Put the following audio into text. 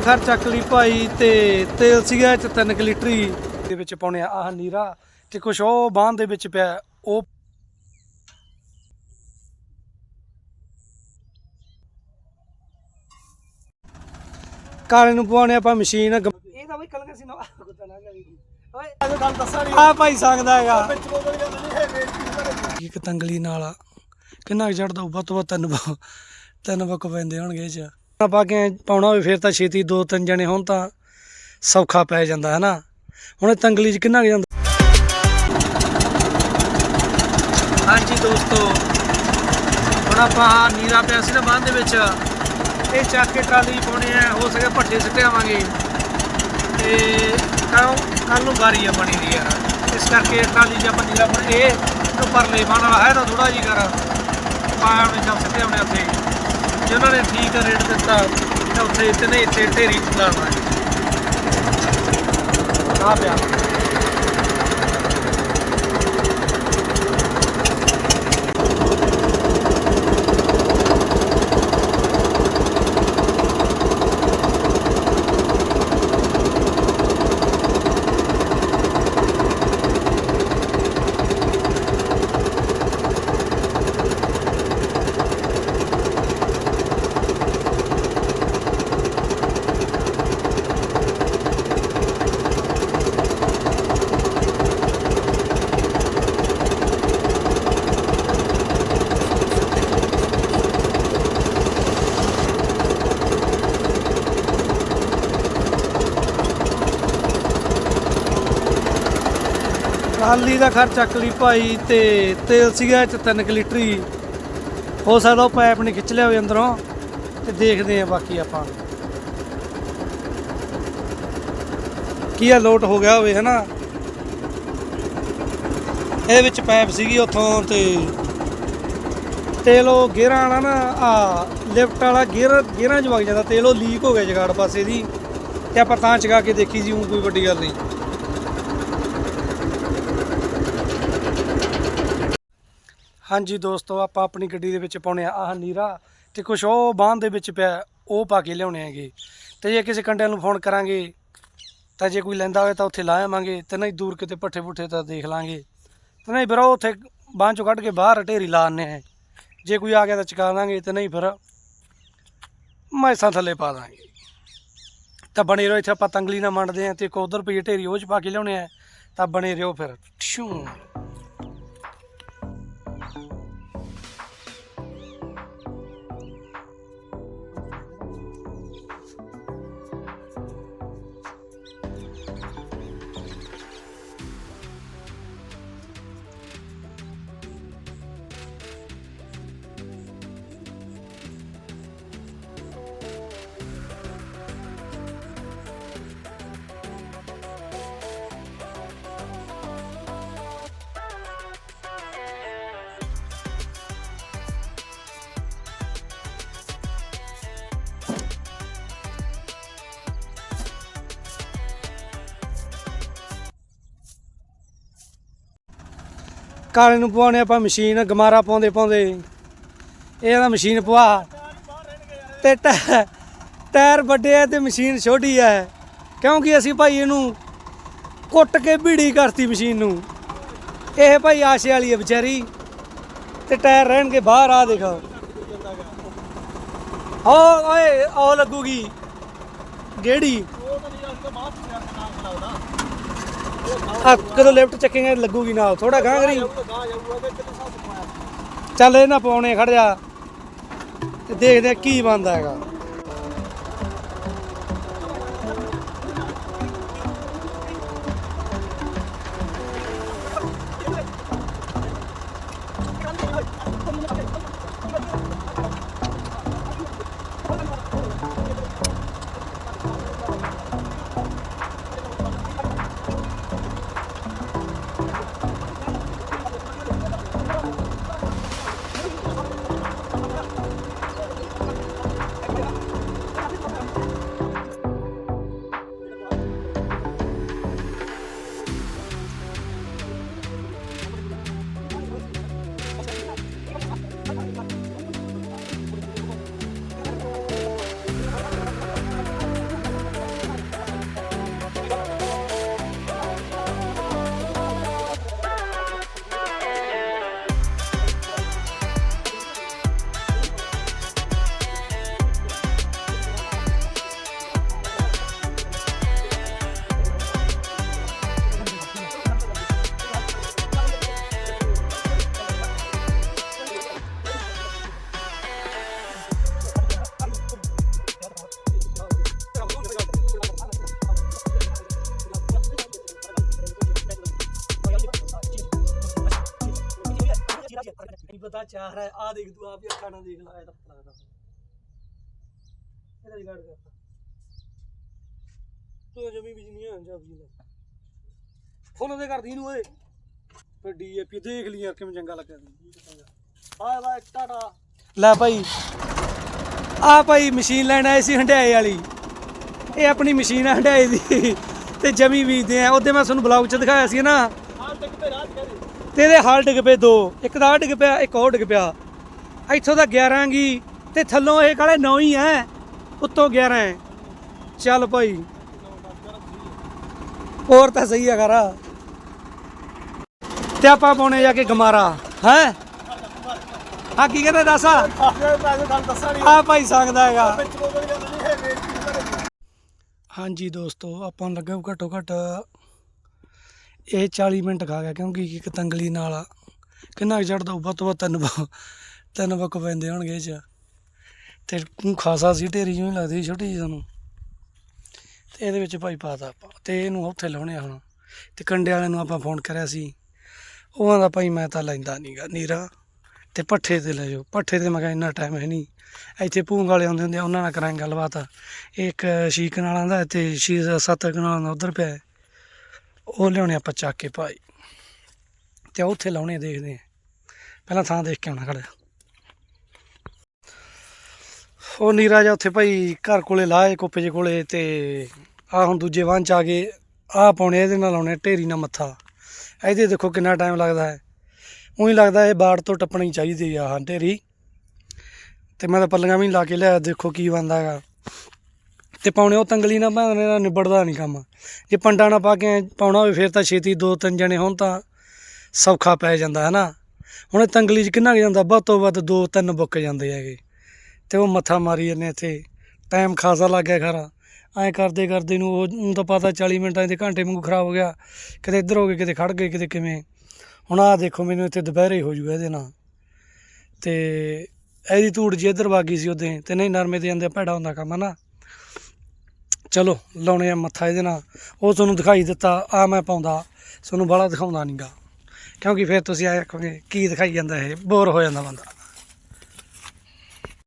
ਦਾ ਖਰਚ ਚੱਕ ਲਈ ਭਾਈ ਤੇ ਤੇਲ ਸੀਗਾ ਚ 3 ਲੀਟਰੀ ਦੇ ਵਿੱਚ ਪਾਉਣੇ ਆਹ ਨੀਰਾ ਤੇ ਕੁਛ ਉਹ ਬਾਂਹ ਦੇ ਵਿੱਚ ਪਿਆ ਉਹ ਕਾਲੇ ਨੂੰ ਪਵਾਉਣੇ ਆਪਾਂ ਮਸ਼ੀਨ ਇਹ ਤਾਂ ਬਈ ਕਲਗੇ ਸੀ ਨਾ ਕੁੱਤਾ ਨਾ ਕਰੀ ਓਏ ਇਹ ਗੱਲ ਦੱਸਾਂ ਆ ਭਾਈ ਸੰਗਦਾ ਹੈਗਾ। ਇੱਕ ਤੰਗਲੀ ਨਾਲ ਕਿੰਨਾ ਚੜਦਾ ਵੱਧ ਤੋਂ ਵੱਧ ਤਿੰਨ ਤਿੰਨ ਬੱਕ ਪੈਂਦੇ ਹੋਣਗੇ ਇਹ ਚ। ਆਪਾਂ ਕਿ ਪਾਉਣਾ ਹੋਵੇ, ਫਿਰ ਤਾਂ ਛੇਤੀ ਦੋ ਤਿੰਨ ਜਣੇ ਹੋਣ ਤਾਂ ਸੌਖਾ ਪੈ ਜਾਂਦਾ, ਹੈ ਨਾ? ਹੁਣ ਇਹ ਤੰਗਲੀ ਚ ਕਿੰਨਾ ਕੁ ਜਾਂਦਾ? ਹਾਂਜੀ ਦੋਸਤੋ, ਹੁਣ ਆਪਾਂ ਆਹ ਨੀਰਾ ਪਿਆ ਸੀ ਨਾ ਬੰਦ ਦੇ ਵਿੱਚ। ਇਹ ਚੱਕ ਕੇ ਟਰਾਲੀ 'ਚ ਪਾਉਣੇ ਆ, ਹੋ ਸਕੇ ਭੱਠੇ ਸਿੱਟੇ ਆਵਾਂਗੇ। ਤੇ ਕੱਲ ਕੱਲ ਨੂੰ ਵਾਰੀ ਆ ਬਣੀ ਦੀ ਯਾਰ ਇਸ ਕਰਕੇ ਟਰਾਲੀ 'ਚ ਆਪਾਂ ਨੀਰਾ ਪਾ ਇਹ ਤੋਂ ਪਰਲੇ ਬਾਣ ਵਾਲਾ ਹੈ ਤਾਂ ਥੋੜਾ ਜੀ ਕਰ। ਪਾਇਆ ਉਹਨੇ ਚੱਲ ਸਿੱਟੇ ਆਉਣੇ ਉੱਥੇ। ਜੇ ਉਹਨਾਂ ਨੇ ਠੀਕ ਰੇਟ ਦਿੱਤਾ। ਤਾਂ ਉੱਥੇ ਇਤਨੇ ਇੱਥੇ ਢੇਰੀ ਲਾਣਾ ਆ ਪਿਆ। ਟਰਾਲੀ ਦਾ ਖਰਚ ਚੱਕ ਲਈ ਭਾਈ ਤੇ ਤੇਲ ਸੀਗਾ ਇਹ ਚ 3 ਹੀ ਹੋ ਸਕਦਾ ਉਹ ਪਾਈਪ ਨੇ ਖਿੱਚ ਲਿਆ ਹੋਵੇ ਅੰਦਰੋਂ ਤੇ ਦੇਖਦੇ ਆ ਬਾਕੀ ਆਪਾਂ। ਕੀ ਆ ਲੋਟ ਹੋ ਗਿਆ ਹੋਵੇ, ਹਨਾ? ਇਹਦੇ ਵਿੱਚ ਪਾਈਪ ਸੀਗੀ ਉੱਥੋਂ ਤੇ ਤੇਲ ਉਹ ਗੇਅਰਾਂ ਵਾਲਾ ਨਾ, ਆ ਲਿਫਟ ਵਾਲਾ ਗੇਅਰ ਗੇਰਾਂ 'ਚ ਵਗ ਜਾਂਦਾ, ਤੇਲ ਉਹ ਲੀਕ ਹੋ ਗਿਆ ਜਗਾੜ ਪਾਸੇ ਦੀ। ਤੇ ਆਪਾਂ ਤਾਂ ਚਗਾ ਕੇ ਦੇਖੀ ਸੀ, ਊਂ ਕੋਈ ਵੱਡੀ ਗੱਲ ਨਹੀਂ। ਹਾਂਜੀ ਦੋਸਤੋ, ਆਪਾਂ ਆਪਣੀ ਗੱਡੀ ਦੇ ਵਿੱਚ ਪਾਉਣੇ ਆ ਆਹ ਨੀਰਾ ਤੇ ਕੁਛ ਉਹ ਬਾਂਹ ਦੇ ਵਿੱਚ ਪਿਆ, ਉਹ ਪਾ ਕੇ ਲਿਆਉਣੇ ਹੈਗੇ। ਤੇ ਜੇ ਕਿਸੇ ਕੰਡਿਆਂ ਨੂੰ ਫੋਨ ਕਰਾਂਗੇ, ਤਾਂ ਜੇ ਕੋਈ ਲੈਂਦਾ ਹੋਵੇ ਤਾਂ ਉੱਥੇ ਲਾ ਆਵਾਂਗੇ ਤੇ ਨਹੀਂ ਦੂਰ ਕਿਤੇ ਪੱਠੇ ਪੁੱਠੇ ਤਾਂ ਦੇਖ ਲਾਂਗੇ। ਤੇ ਨਹੀਂ ਫਿਰ ਉਹ ਉੱਥੇ ਬਾਂਹ ਚੋਂ ਕੱਢ ਕੇ ਬਾਹਰ ਢੇਰੀ ਲਾ ਆਨੇ ਆ ਜੇ ਕੋਈ ਆ ਗਿਆ ਤਾਂ ਚਕਾ ਦਾਂਗੇ ਤੇ ਨਹੀਂ ਫਿਰ ਮੈਸਾਂ ਥੱਲੇ ਪਾ ਦਾਂਗੇ ਤਾਂ ਬਣੇ ਰਹੋ, ਇੱਥੇ ਆਪਾਂ ਤੰਗਲੀ ਨਾ ਮੰਡਦੇ ਆ ਤੇ ਇੱਕ ਉਧਰ ਪਈ ਢੇਰੀ ਉਹ ਚ ਪਾ ਕੇ ਲਿਆਉਣੇ ਆ। ਤਾਂ ਬਣੇ ਰਹੋ ਫਿਰ। ਛੂ। ਕਾਲੇ ਨੂੰ ਪਵਾਉਣੇ ਆਪਾਂ ਮਸ਼ੀਨ, ਗਮਾਰਾ ਪਾਉਂਦੇ ਪਾਉਂਦੇ। ਇਹਦਾ ਮਸ਼ੀਨ ਪਵਾ। ਤੇ ਟੈ- ਟਾਇਰ ਵੱਡੇ ਆ ਤੇ ਮਸ਼ੀਨ ਛੋਟੀ ਆ। ਕਿਉਂਕਿ ਅਸੀਂ ਭਾਈ ਇਹਨੂੰ ਕੁੱਟ ਕੇ ਭੀੜੀ ਕਰਤੀ ਮਸ਼ੀਨ ਨੂੰ। ਇਹ ਭਾਈ ਆਸ਼ੇ ਵਾਲੀ ਹੈ ਵਿਚਾਰੀ। ਤੇ ਟਾਇਰ ਰਹਿਣਗੇ ਬਾਹਰ ਆ ਦੇਖੋ। ਓ, ਓਏ, ਉਹ ਲੱਗੂਗੀ। ਗੇੜੀ। ਆ ਕਦੋਂ ਲਿਫਟ ਚੱਕੇਗਾ, ਲੱਗੂਗੀ ਨਾਲ ਥੋੜਾ ਗਾਂ ਕਰੀ। ਚੱਲ ਇਹ ਨਾ ਪਾਉਣੇ ਖੜ ਜਾ, ਤੇ ਦੇਖਦੇ ਆ ਕੀ ਬਣਦਾ ਹੈਗਾ। ਦਾ ਚਾਰ ਹੈ ਆ ਦੇਖ ਤੂੰ ਆਪ ਹੀ ਅੱਖਾਂ ਨਾਲ ਦੇਖ ਲੈ ਇਹ ਤਾਂ ਪਤਾ ਲੱਗਦਾ। ਇਹਦਾ ਰਿਕਾਰਡ ਕਰਤਾ। ਤੂੰ ਜਮੀ ਵੀ ਨਹੀਂ ਆ ਜਾ ਵੀ ਲੈ ਫੋਨ ਉਹਦੇ ਕਰਦੀ ਨੂੰ ਓਏ। ਫਿਰ ਡੀਏਪੀ ਦੇਖ ਲਈ ਯਾਰ ਕਿਵੇਂ ਚੰਗਾ ਲੱਗਿਆ ਬਾਏ ਬਾਏ ਟਾਟਾ। ਲੈ ਭਾਈ। ਆ ਭਾਈ ਮਸ਼ੀਨ ਲੈਣ ਆਏ ਸੀ ਹੰਡਾਏ ਵਾਲੀ। ਇਹ ਆਪਣੀ ਮਸ਼ੀਨ ਆ ਹੰਡਾਏ ਦੀ। ਤੇ ਜਮੀ ਬੀਜਦੇ ਆ। ਉਹਦੇ ਮੈਂ ਤੁਹਾਨੂੰ ਬਲੌਗ 'ਚ ਦਿਖਾਇਆ ਸੀ ਨਾ। ਤੇ ਇਹਦੇ ਹਾਲ ਡਿੱਗ ਪਏ ਦੋ ਇੱਕ ਦਾ ਡਿੱਗ ਪਿਆ ਇੱਕ ਹੋਰ ਡਿੱਗ ਪਿਆ। ਇੱਥੋਂ ਦਾ 11 ਗੀ ਤੇ ਥੱਲੋਂ ਇਹ ਕਾਲੇ 9 ਹੀ ਐ ਉੱਤੋਂ 11 ਹੈ ਚੱਲ ਭਾਈ। ਹੋਰ ਤਾਂ ਸਹੀ ਆ ਖਰਾ। ਤੇ ਆਪਾਂ ਪਾਉਣੇ ਜਾ ਕੇ ਗਮਾਰਾ ਹੈ? ਹਾਂ ਕੀ ਕਹਿੰਦੇ ਦੱਸ? ਆ ਭਾਈ ਸੰਗਦਾ ਹੈਗਾ। ਹਾਂਜੀ ਦੋਸਤੋ ਆਪਾਂ ਨੂੰ ਲੱਗਾ ਘੱਟੋ ਘੱਟ ਇਹ 40 ਮਿੰਟ ਖਾ ਗਿਆ ਕਿਉਂਕਿ ਇੱਕ ਤੰਗਲੀ ਨਾਲ ਆ। ਕਿੰਨਾ ਕੁ ਚੜਦਾ ਵੱਧ ਤੋਂ ਵੱਧ ਤਿੰਨ ਬ- ਤਿੰਨ ਬੱਕ ਪੈਂਦੇ ਹੋਣਗੇ ਇਹ ਚ। ਤੇ ਖਾਸਾ ਸੀ, ਢੇਰੀ ਜਿਵੇਂ ਲੱਗਦੀ ਛੋਟੀ ਜਿਹੀ ਸਾਨੂੰ। ਤੇ ਇਹਦੇ ਵਿੱਚ ਭਾਈ ਪਾਤਾ ਆਪਾਂ। ਤੇ ਇਹਨੂੰ ਉੱਥੇ ਲਾਉਣੇ ਆ ਹੁਣ। ਤੇ ਕੰਡੇ ਵਾਲਿਆਂ ਨੂੰ ਆਪਾਂ ਫੋਨ ਕਰਿਆ ਸੀ। ਉਹਨਾਂ ਦਾ ਭਾਈ ਮੈਂ ਤਾਂ ਲੈਂਦਾ ਨਹੀਂਗਾ ਨੀਰਾ। ਤੇ ਪੱਠੇ ਤੇ ਲੈ ਜਾਓ। ਪੱਠੇ ਤੇ ਮੈਂ ਕਿਹਾ ਇੰਨਾ ਟਾਈਮ ਹੈ ਨਹੀਂ। ਇੱਥੇ ਭੂੰਗ ਵਾਲੇ ਆਉਂਦੇ ਹੁੰਦੇ ਉਹਨਾਂ ਨਾਲ ਕਰਾਂਗੇ ਗੱਲਬਾਤ। ਇੱਕ ਸ਼ੀਕ ਨਾਲਾਂ ਦਾ ਤੇ ਛੇ ਸੱਤ ਕਨਾਲਾਂ ਦਾ ਉਧਰ ਪਿਆ ਉਹ ਲਿਆਉਣੇ ਆਪਾਂ ਚੱਕ ਕੇ ਭਾਈ। ਤੇ ਉਹ ਉੱਥੇ ਲਾਉਣੇ ਦੇਖਦੇ ਆ ਪਹਿਲਾਂ ਥਾਂ ਦੇਖ ਕੇ ਆਉਣਾ ਖੜਾ ਉਹ ਨੀਰਾ ਜਾ ਉੱਥੇ ਭਾਈ ਘਰ ਕੋਲੇ ਲਾਏ ਕੋਪੇ ਜੇ ਕੋਲੇ ਤੇ ਆ ਹੁਣ ਦੂਜੇ ਵਾਹਨ ਚ ਆ ਗਏ ਆ ਪਾਉਣੇ ਇਹਦੇ ਨਾਲ ਲਾਉਣੇ ਢੇਰੀ ਨਾਲ ਮੱਥਾ। ਇਹਦੇ ਦੇਖੋ ਕਿੰਨਾ ਟਾਈਮ ਲੱਗਦਾ ਹੈ। ਉਹੀ ਲੱਗਦਾ ਇਹ ਬਾੜ ਤੋਂ ਟੱਪਣੀ ਚਾਹੀਦੀ ਆ ਹਾਂ ਢੇਰੀ। ਤੇ ਮੈਂ ਤਾਂ ਪੱਲੀਆਂ ਵੀ ਲਾ ਕੇ ਲਿਆ ਦੇਖੋ ਕੀ ਬਣਦਾ ਹੈਗਾ। ਤੇ ਪਾਉਣੇ ਉਹ ਤੰਗਲੀ ਨਾਲ ਭਾਵੇਂ ਨਾਲ ਨਿਬੜਦਾ ਨਹੀਂ ਕੰਮ। ਜੇ ਪੰਡਾ ਨਾ ਪਾ ਕੇ ਪਾਉਣਾ ਹੋਵੇ, ਫਿਰ ਤਾਂ ਛੇਤੀ ਦੋ ਤਿੰਨ ਜਣੇ ਹੋਣ ਤਾਂ ਸੌਖਾ ਪੈ ਜਾਂਦਾ ਹੈ ਨਾ ਹੁਣ ਇਹ ਤੰਗਲੀ 'ਚ ਕਿੰਨਾ ਕੁ ਜਾਂਦਾ? ਵੱਧ ਤੋਂ ਵੱਧ ਦੋ ਤਿੰਨ ਬੁੱਕ ਜਾਂਦੇ ਹੈਗੇ। ਤੇ ਉਹ ਮੱਥਾ ਮਾਰੀ ਜਾਂਦੇ ਇੱਥੇ। ਟਾਈਮ ਖਾਸਾ ਲੱਗ ਗਿਆ ਖਰਾ। ਐਂ ਕਰਦੇ ਕਰਦੇ ਨੂੰ ਉਹ ਨੂੰ ਤਾਂ ਪਤਾ 40 ਮਿੰਟਾਂ ਦੇ ਘੰਟੇ ਵਾਂਗੂ ਖਰਾਬ ਹੋ ਗਿਆ। ਕਿਤੇ ਇੱਧਰ ਹੋ ਗਏ, ਕਿਤੇ ਖੜ ਗਏ, ਕਿਤੇ ਕਿਵੇਂ। ਹੁਣ ਆਹ ਦੇਖੋ, ਮੈਨੂੰ ਇੱਥੇ ਦੁਪਹਿਰੇ ਹੋ ਜੂਗਾ ਇਹਦੇ ਨਾਲ। ਤੇ ਇਹਦੀ ਧੂੜ ਜੀ ਇੱਧਰ ਵਾਗੀ ਸੀ ਉਹਦੇ। ਤੇ ਨਹੀਂ, ਨਰਮੇ ਤੇ ਜਾਂਦੇ ਭੈੜਾ ਹੁੰਦਾ ਕੰਮ ਹੈ ਨਾ ਚਲੋ, ਲਾਉਣੇ ਆ ਮੱਥਾ ਇਹਦੇ ਨਾਲ। ਉਹ ਤੁਹਾਨੂੰ ਦਿਖਾਈ ਦਿੱਤਾ ਆ ਮੈਂ ਪਾਉਂਦਾ। ਤੁਹਾਨੂੰ ਬਾਹਲਾ ਦਿਖਾਉਂਦਾ ਨਹੀਂਗਾ ਕਿਉਂਕਿ ਫਿਰ ਤੁਸੀਂ ਆਏ ਆਖੋਗੇ, ਕੀ ਦਿਖਾਈ ਜਾਂਦਾ ਇਹ? ਬੋਰ ਹੋ ਜਾਂਦਾ ਬੰਦਾ।